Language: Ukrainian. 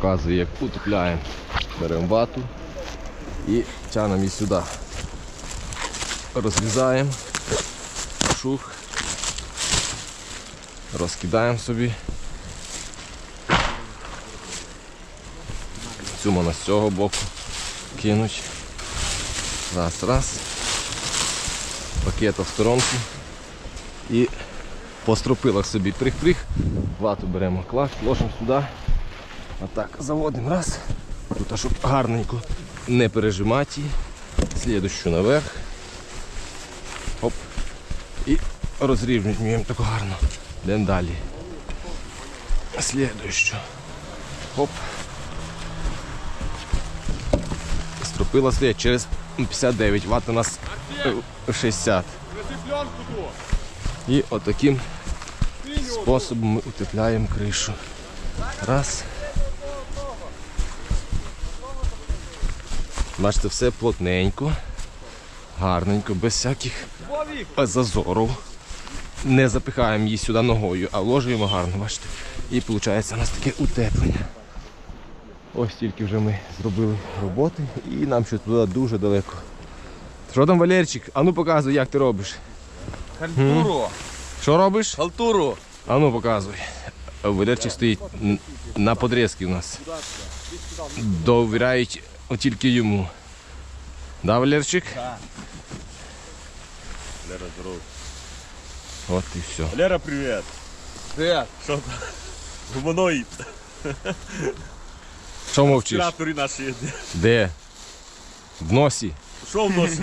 показую, як утепляємо. Беремо вату і тягнемо її сюди. Розрізаємо. Шух. Розкидаємо собі. Цю можна з цього боку кинуть. Раз, раз. Пакета в сторонку. І по стропилах собі прих-прих. Вату беремо клас, ложимо сюди. Отак, заводимо раз. Тут, щоб гарненько не пережимати. Слідущу наверх. Оп. І розрівнюємо тако гарно. Йдемо далі. Слідущу. Оп. Стропила стоять через 59, ват у нас е, 60. І отаким способом ми утепляємо кришу. Раз. Бачите, все плотненько, гарненько, без всяких зазорів. Не запихаємо її сюди ногою, а вложуємо гарно, бачите. І виходить у нас таке утеплення. Ось тільки вже ми зробили роботи і нам ще туди дуже далеко. Що там, Валерчик? А ну показуй, як ти робиш. Халтуру. Що робиш? Халтуру. А ну показуй. Валерчик стоїть на подрізки у нас. Довіряють тільки йому. Да, Валерчик? Лера, здорово. От і все. Лера, привет. Привет. Що там? Гуманоїд. Що мовчиш? Кратори наші. Де? В носі. Що в носі?